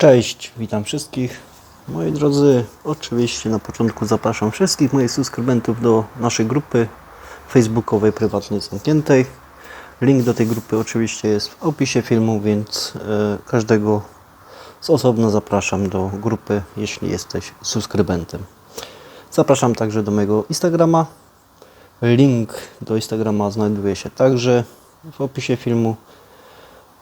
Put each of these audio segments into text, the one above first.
Cześć, witam wszystkich. Moi drodzy, oczywiście na początku zapraszam wszystkich moich subskrybentów do naszej grupy facebookowej prywatnej zamkniętej. Link do tej grupy oczywiście jest w opisie filmu, więc e, każdego z osobna zapraszam do grupy, jeśli jesteś subskrybentem. Zapraszam także do mojego Instagrama. Link do Instagrama znajduje się także w opisie filmu.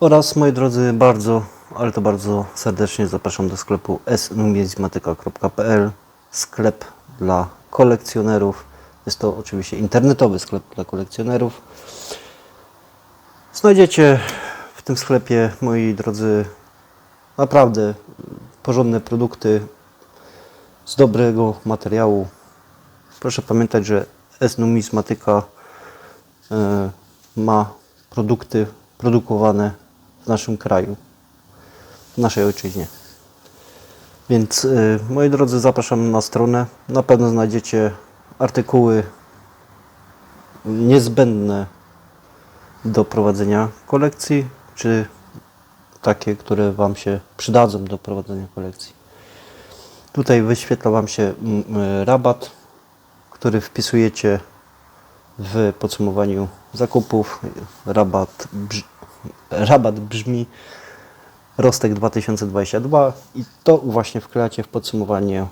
Oraz moi drodzy, bardzo, ale to bardzo serdecznie zapraszam do sklepu snumizmatyka.pl Sklep dla kolekcjonerów. Jest to oczywiście internetowy sklep dla kolekcjonerów. Znajdziecie w tym sklepie, moi drodzy, naprawdę porządne produkty z dobrego materiału. Proszę pamiętać, że S-Numizmatyka e, ma produkty produkowane w naszym kraju, w naszej ojczyźnie. Więc y, moi drodzy, zapraszam na stronę. Na pewno znajdziecie artykuły niezbędne do prowadzenia kolekcji, czy takie, które Wam się przydadzą do prowadzenia kolekcji. Tutaj wyświetla Wam się mm, y, rabat, który wpisujecie w podsumowaniu zakupów. Rabat, brz, rabat brzmi Rostek 2022 i to właśnie wklejacie w podsumowanie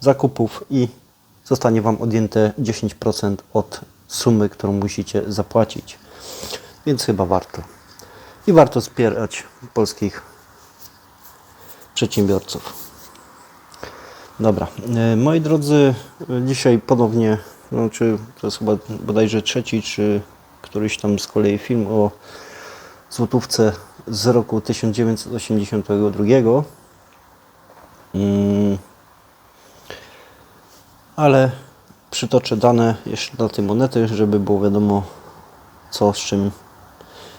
zakupów i zostanie Wam odjęte 10% od sumy, którą musicie zapłacić. Więc chyba warto. I warto wspierać polskich przedsiębiorców. Dobra, e, moi drodzy, dzisiaj ponownie, no, czy to jest chyba bodajże trzeci, czy któryś tam z kolei film o złotówce z roku 1982. Mm. Ale przytoczę dane jeszcze dla tej monety, żeby było wiadomo co z czym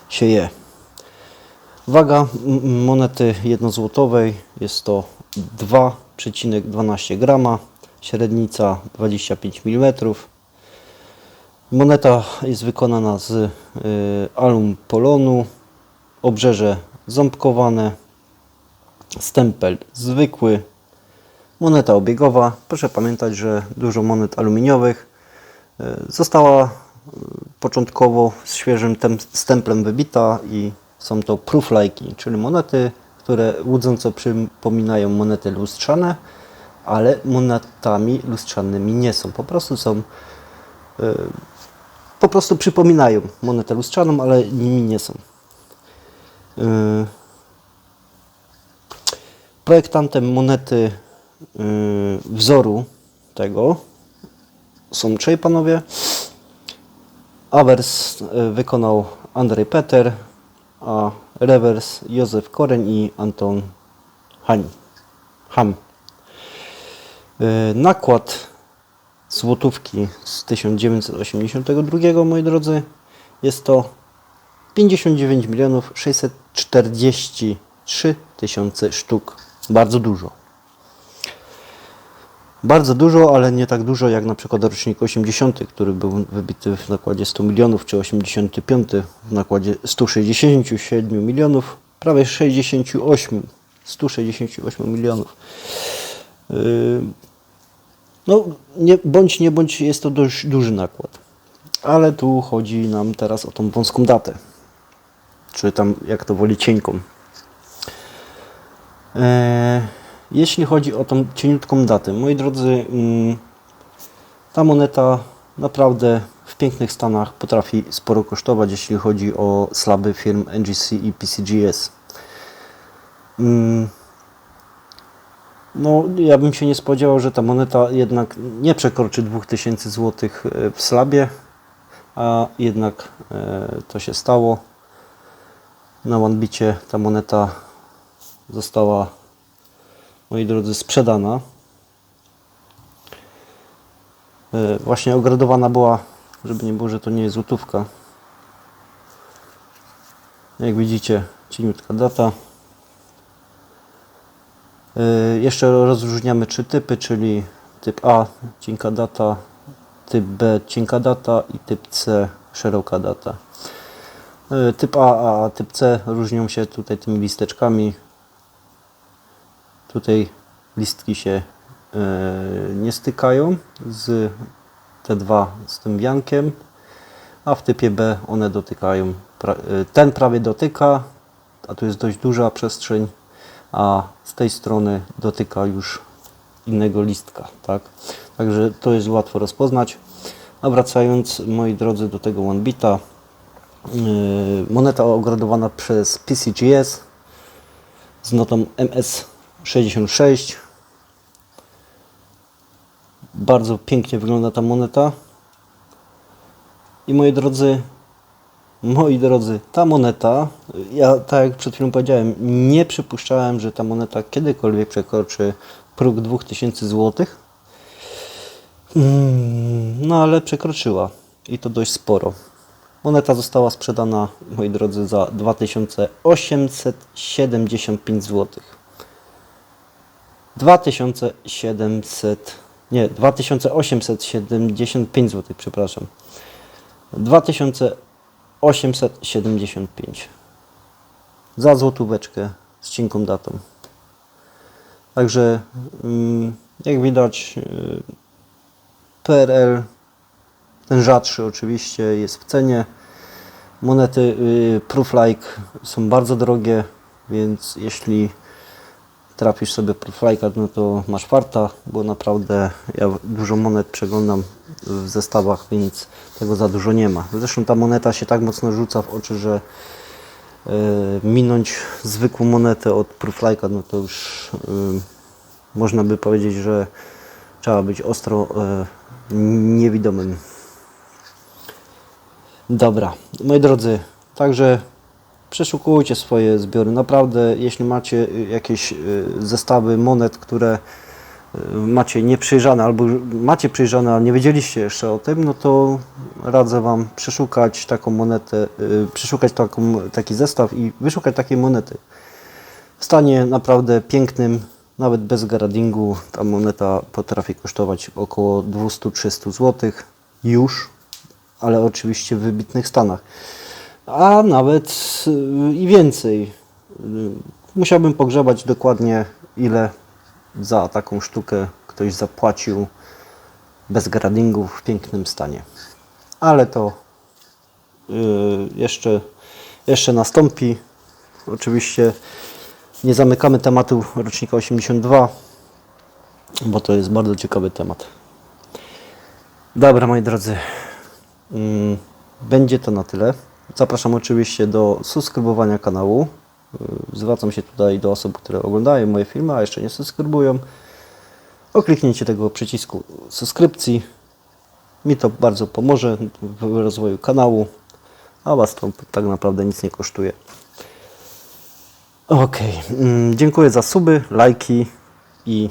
się je. Waga monety jednozłotowej jest to 2,12 grama, średnica 25 mm. Moneta jest wykonana z y, alum polonu, obrzeże ząbkowane, stempel zwykły, moneta obiegowa. Proszę pamiętać, że dużo monet aluminiowych y, została y, początkowo z świeżym tem- stemplem wybita i są to proof-like'i, czyli monety, które łudząco przypominają monety lustrzane, ale monetami lustrzanymi nie są. Po prostu są po prostu przypominają monetę lustrzaną, ale nimi nie są. Yy. Projektantem monety yy, wzoru tego są trzej panowie. Awers yy, wykonał Andrzej Peter, a rewers Józef Koreń i Anton Hań. Ham. Nakład złotówki z 1982, moi drodzy, jest to 59 milionów 643 tysiące sztuk. Bardzo dużo. Bardzo dużo, ale nie tak dużo jak na przykład rocznik 80, który był wybity w nakładzie 100 milionów, czy 85 w nakładzie 167 milionów, prawie 68, 168 milionów. Yy, no, nie, bądź nie bądź jest to dość duży nakład. Ale tu chodzi nam teraz o tą wąską datę. Czy tam, jak to woli, cienką. E, jeśli chodzi o tą cieniutką datę, moi drodzy, mm, ta moneta naprawdę w pięknych stanach potrafi sporo kosztować, jeśli chodzi o slaby firm NGC i PCGS. Mm, no, ja bym się nie spodziewał, że ta moneta jednak nie przekroczy 2000 zł w slabie, a jednak e, to się stało. Na OneBicie ta moneta została, moi drodzy, sprzedana. E, Właśnie ogradowana była, żeby nie było, że to nie jest złotówka. Jak widzicie, cieniutka data. Y, Jeszcze rozróżniamy trzy typy, czyli typ A cienka data, typ B cienka data i typ C szeroka data. Y, Typ A a typ C różnią się tutaj tymi listeczkami. Tutaj listki się e, nie stykają z te dwa z tym wiankiem, a w typie B one dotykają. e, Ten prawie dotyka, a tu jest dość duża przestrzeń, a z tej strony dotyka już innego listka, tak? Także to jest łatwo rozpoznać. A wracając, moi drodzy, do tego OneBita, moneta ogradowana przez PCGS z notą MS66. Bardzo pięknie wygląda ta moneta. I moi drodzy, moi drodzy, ta moneta, ja tak jak przed chwilą powiedziałem, nie przypuszczałem, że ta moneta kiedykolwiek przekroczy próg 2000 zł. Mm, No ale przekroczyła i to dość sporo. Moneta została sprzedana, moi drodzy, za 2875 zł. 2700, nie, 2875 zł, przepraszam. 2875 za złotóweczkę z cienką datą. Także mm, jak widać yy, PRL ten rzadszy oczywiście jest w cenie. Monety y, Prooflike są bardzo drogie, więc jeśli trafisz sobie Prooflike'a, no to masz farta, bo naprawdę ja dużo monet przeglądam w zestawach, więc tego za dużo nie ma. Zresztą ta moneta się tak mocno rzuca w oczy, że y, minąć zwykłą monetę od Prooflike'a, no to już y, można by powiedzieć, że trzeba być ostro niewidomym. Dobra, moi drodzy, także przeszukujcie swoje zbiory. Naprawdę, jeśli macie y, jakieś y, zestawy monet, które y, macie nieprzejrzane albo macie przejrzane, ale nie wiedzieliście jeszcze o tym, no to radzę Wam przeszukać taką monetę, przeszukać taką, taki zestaw i wyszukać takiej monety. W stanie naprawdę pięknym, nawet bez gradingu, ta moneta potrafi kosztować około 200-300 zł już, ale oczywiście w wybitnych stanach. A nawet y, i więcej. Y, Musiałbym pogrzebać dokładnie ile za taką sztukę ktoś zapłacił bez gradingu w pięknym stanie. Ale to y, jeszcze, jeszcze nastąpi. Oczywiście nie zamykamy tematu rocznika 82, bo to jest bardzo ciekawy temat. Dobra, moi drodzy, będzie to na tyle. Zapraszam oczywiście do subskrybowania kanału. Y, Zwracam się tutaj do osób, które oglądają moje filmy, a jeszcze nie subskrybują. O kliknięcie tego przycisku subskrypcji. Mi to bardzo pomoże w rozwoju kanału, a Was to tak naprawdę nic nie kosztuje. Ok, mm, dziękuję za suby, lajki i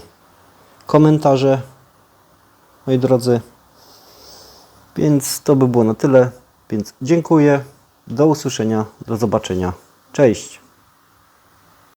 komentarze, moi drodzy. Więc to by było na tyle. Więc dziękuję. Do usłyszenia. Do zobaczenia. Cześć.